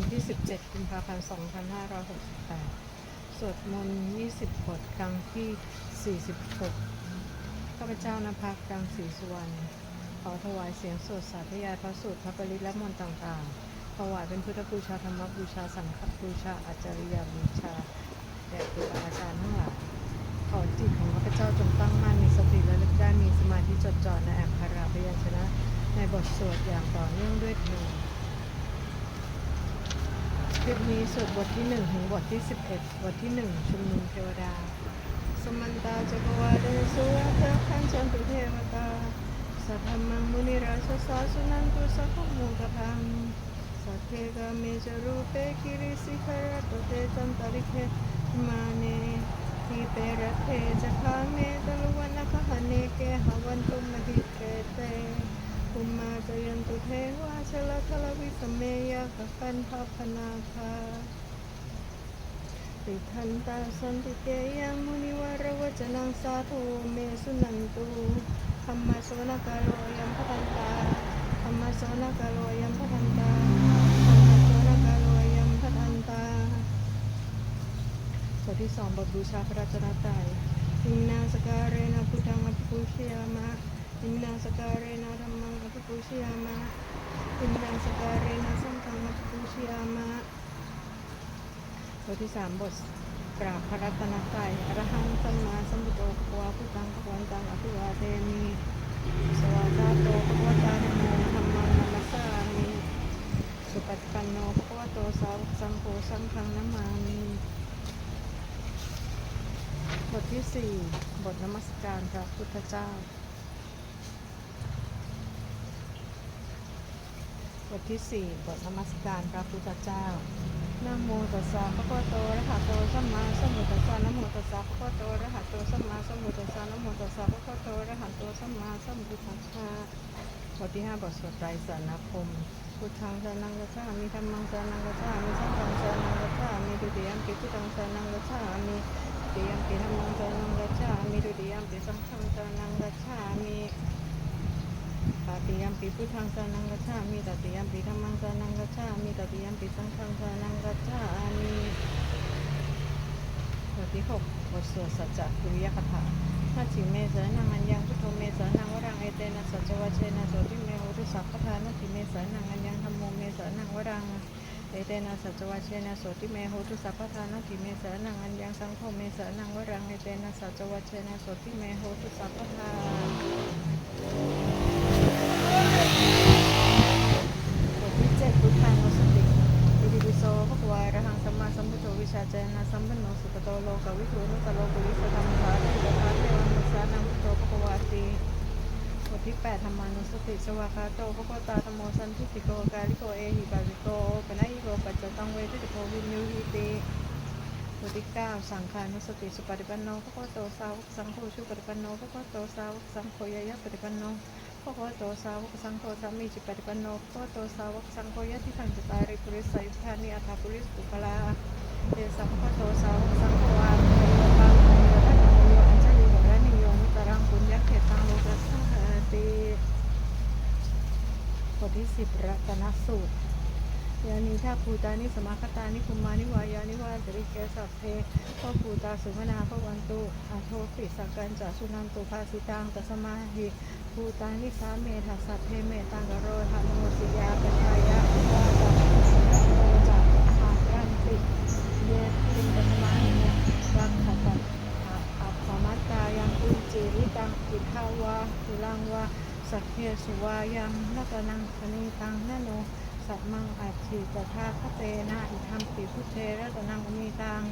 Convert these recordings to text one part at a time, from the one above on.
วันที่ 17 กุมภาพันธ์ 2568 สวดมนต์ 20 บท ครั้งที่ 46 ข้าพเจ้านภักกังศรีสุวรรณ ขอถวายเสียงสวดสาธยายพระสูตรพระปริตและมนต์ต่างๆ ถวายเป็นพุทธบูชาธรรมบูชา สังฆบูชา อาจาริยบูชา แด่ครูบาอาจารย์ทั้งหลาย ขอจิตของข้าพเจ้าจงตั้งมั่นมีสติระลึกได้มีสมาธิจดจ่อในอักขระพยัญชนะ ในบทสวดอย่างต่อเนื่องด้วยเถิด คลิปนี้สวดบทที่ 1 ถึงบทที่ 11 บทที่ 1 ชุมนุมเทวดา สมันตาจักรวาลสุวัตขันจันตุเทวตาสัทธมังมุนิราชสาสุนันตุสัพพมูกพังสัทเทกาเมจรูเปกิริสิขรตเตจันตริเคมาเนทีเปรเทจะคาเมตลุวันนะคหเนเกหวันตุมหิเกเต อุมาจยันตุเทวาชลทลวิสเมยะกกันทัพนาคาติทันตาสันติเกยังมุนิวารวจนังสาธุเมสุนันตุธรรมะโสนกาโลยัมพันตาธรรมะโสนกาโลยัมพันตาธรรมะโสนกาโลยัมพันตาบทที่สองบทบูชาพระรัตนตรัยอินนาสการเรนะพุทธังอภิปุชยามะ อินนาสการเรนะธรรมังอภิปุชยามะอินนาสการเรนะสังฆังอภิปุชยามะบทที่สามบทกราบพระรัตนตรัยอรหังสัมมาสัมพุทโธภควาพุทธังภควันตังอภิวาเทมิสวากาโตภควตาโมธรรมังนัมสสามิสุปฏิปันโนภควโตสาวกสังโฆสังฆังนัมมามิบทที่สี่บทนมัสการพระพุทธเจ้า บทที่สี่บทนมัสการพระพุทธเจ้านะโมตัสสะภะคะวะโตอะระหะโตสัมมาสัมพุทธัสสะนะโมตัสสะภะคะวะโตอะระหะโตสัมมาสัมพุทธัสสะนะโมตัสสะภะคะวะโตอะระหะโตสัมมาสัมพุทธัสสะบทที่ห้าบทสวดไตรสรณคมพุทธังสรณังกัจฉามิธัมมังสรณังกัจฉามิสังฆังสรณังกัจฉามิดุติยัมปิพุทธังสรณังกัจฉามิดุติยัมปิธัมมังสรณังกัจฉามิดุติยัมปิสังฆังสรณังกัจฉามิ ตติย มปิพุทธังสรนังกัจฉามิตติยมปิธัมมังสรนังกัจฉามิตติยมปิสังฆังสรนังกัจฉามิบทที่หกบทสวดสัจจคุริยคถาทัจิเมสรนังอัญญังพุทโธเมสนังวรังเอเตนะสัจวัชเชนะโสติเมโหตุสัพพทานัตถิเมสนังอัญญังธรรมโมเมสนังวรังเอเตนะสัจวัชเชนะโสติเมโหตุสัพพทานัตถิเมสนังอัญญังสังโฆเมสนังวรังเอเตนะสัจวัชเชนะโสติเมโหตุสัพพทา 8ธรรมานุสติสวากาโตภะโกตาธรโมสันทิติโกกาลิโกเอหิปาริโกปนัยโกปัจจตังเวทิติโกวินยูหิติบทที่เก้าสังขานุสติสุปฏิปันโนภะโกโตสาวกสังโฆชุปฏิปันโนภะโกโตสาวกสังโฆยยะปฏิปันโนพระโคโตสาวกสังโฆสามีจิปฏิปันโนพระโตสาวกสังโฆยะที่ขังจตาริปุริสายุทธานิอัตถปุริสุปลาเตสังโฆโตสาวกสังโฆวาโตปังโยทังโยอัญชลีโหรานิโยมิตรังปุญญเขตังโลกัสส ติบทที่สิบรัตนสูตรยานิทาภูตานิสมาคตานิคุมานิวายานิวาจริเกสัพเพพภูตาสุมนาพระวันตุอาโทปิสักกันจาสุนันตุภาสิตังตัสมาหิภูตานิสาเมทัสสัพเพเมตังกโรธรรมโมสิยาปัญญายะวาจักโตจักอารันติเยติปัสมาหิรังขตังอัปปมัตตายังอุจิริตังอิทาวาทุลังวาสัพเพสุ วายังนัตนังคณิตังนโนสัตมังอาจฉิตถาคเตนะอิทัมปิพุเทระตนังอุมีตัง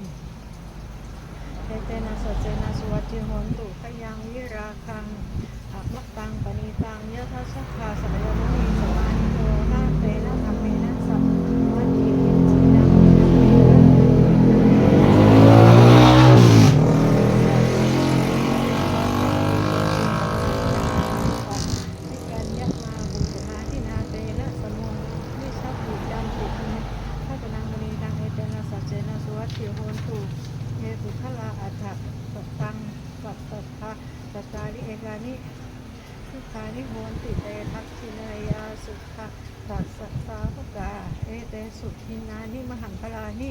เทเตนะสัจเจนะสวัจจิโหนตุขยังวิราคังอักมักตังปณีตังยะทัสสะคาสัมยมุนีสมานิโตนาเตนะธรรมเมนะสัมมัจฉิจินังวินังเมระนิกันยะมาบุตมาทินาเตนะสมุนิสัพพุจันติทัตนังมณีตังเอเตนะสัจเจนะ สิโหนตุเยปุทลาอัฏฐสัตตังสัตตะสัตตาริเอกานิทุกขนติเตทักขินายาสุขะตัสสะสาภกาเอเตสุขินานิมหังพลานิ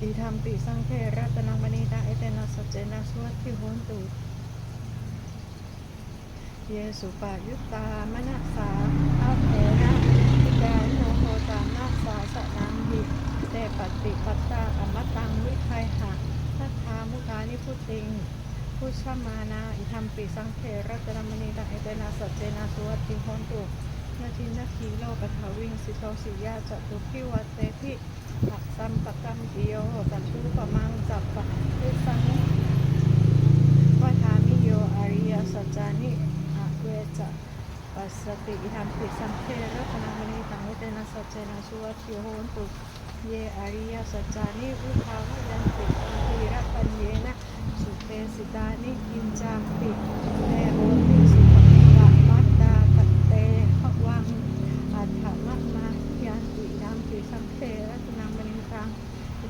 อิธรรมปิสังเทรัตนังมณีตาเอเตนะสัจเจนะสวัตถิโหนตุเยสุปายุตตามนัสสาอาเถนะพิจาโนโหตานัสสาสนังหิ เตปฏิปัตตาอมตังวิไทยหะทัทามุทานิพุติงพุชมานาอิธรรมปิสังเทรัตนมณีตังเอเตนะสัจเจนะสุวัตติโหนตุนาทินาทีโลกทาวิงสิโตสิยาจตุพิวัตเตพิอักสัมปกัมปิโยจัตุปมังจัปปะวิสังวัฏามิโยอริยสัจจานิอะเวจะปัสสติอิธรรมปิสังเทระพนังมณีตังเวเตนะสัจเจนะสุวัติโหนตุ เยอริยสัจจานิวุฒาวยันติทีระปัญเยนะสุเตสิตานิกินจามปิเตโหติสุปฏิกะมัตตาตเตภวังอัฏฐมะมายันติอิธรรมปิสังเทระพนังมณีตัง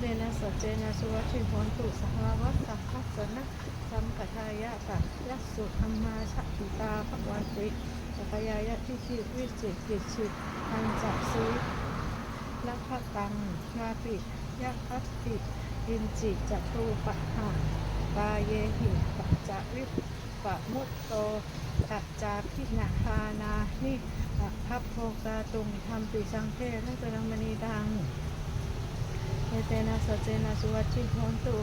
เดนะสัจเจนะสุวัชิโหนตุสหวัสสัพพสนะสัมปทายะตัยัสุธรรมาชะปิตาภวันติสัพยายะทิชิวิจิกิจิอันจักสี ลัพตังชาปิยะพัสติอินจิจตูปะหะกาเยหิปัจจวิปะมุตโตตัจจาพินาคานานิอะพัพโพกาตุงธรรมปิสังเทรัตนังมณีดังเอเตนะสเจนะสุวัชิโหนตุ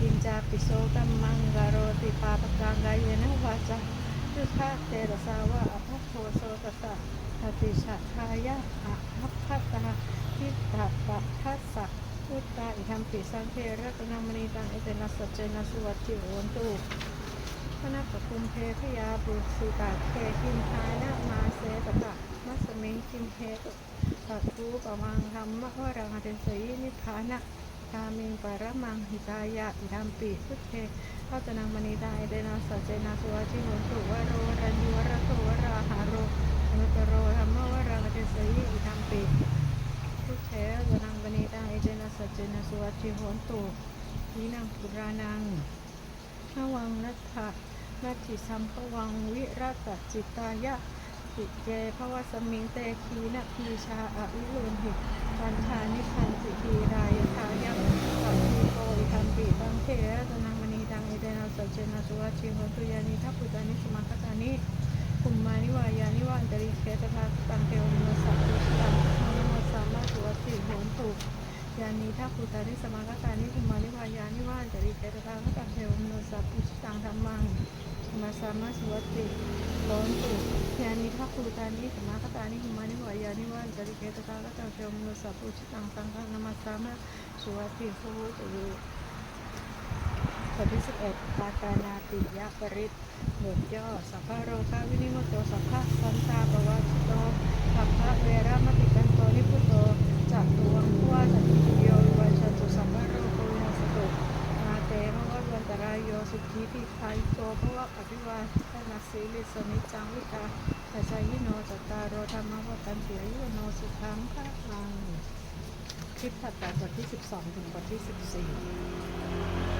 อินจาปิโสตัมมังกโรติปาปกังกายเยนะวาจายุทธาเตระสาวะอภัพโทโสตตะอติชะทายะอะภัพพัตตา ทิฏฐปะทัสสะอุตตาอิธรรมปิสังเทระตนังมณีตังเอเตนะสัจเจนะสุวัชชิโหนตุพนักปคุมเพพยาบุสิตาเคกินทายนะมาเสตตะมัสเมงกินเทตุปัตตูปมังธรรมะวรังอเตสยนิพพานะกามิงปรมังหิตายะอิธัมปิพุทเทพัตนังมณีตาเดนะสัจเจนะสุวัชิโหนตุวโรรัญยุวรโตวราหาโรอนุตโรธรรมะวรังอเตสยอิธัมปิพุทเทพัตนังมณีตาเดนะสัจเจ นะสุวัชิโหนตุวินังปุรานังนวังนัตถะนัติสัมภวังวิรัตจิตายะติเจภวสมิงเตคีนะพีชาอวิรุณหิปันธานิพันติทีรายทายะสัพพิโกอิทัมปิตังเทระตนังมณีตังเอเดนะสัจเจนะสุวัชิโหตุยานิทัพพุตานิสมาคตานิคุมมานิวายานิวันตริเคตถาตังเทวมนสัพพุชตังมโนสามาสุวัชิโหตุ ยานีทัพพุตานิสมาคตานิคุมานิวายานิวานจริเกตตาคตังเทวมโนสัพพุชตังธรรมังมาสามาสวัติโลนตุยานีทัพพุตานิสมาคตานิคุมานิวายานิวานจริเกตตาคตังเทวมโนสัพพุชตังสังฆนามาสามาสวัติโหตุบทที่สิบเอ็ดปาตานาติยะปริตบทย่อสัพพะโรคาวินิโมโตสัพพะสันตาปวัตโตสัพพะเวรามติกันโตนิพุตโต จักตุวังคุวาจัติโยวิวัชตุสัพพะโรโควินาสตุมาเตมวัตวันตรายโยสุขีปิภัยโตภวะอภิวาทนาสีลิสนิจังวิกาปัจจยิโนจตตารโรธรรมวัตันติอายุโนสุขังพระลังคลิปถัดไปบทที่ 12 ถึงบทที่ 14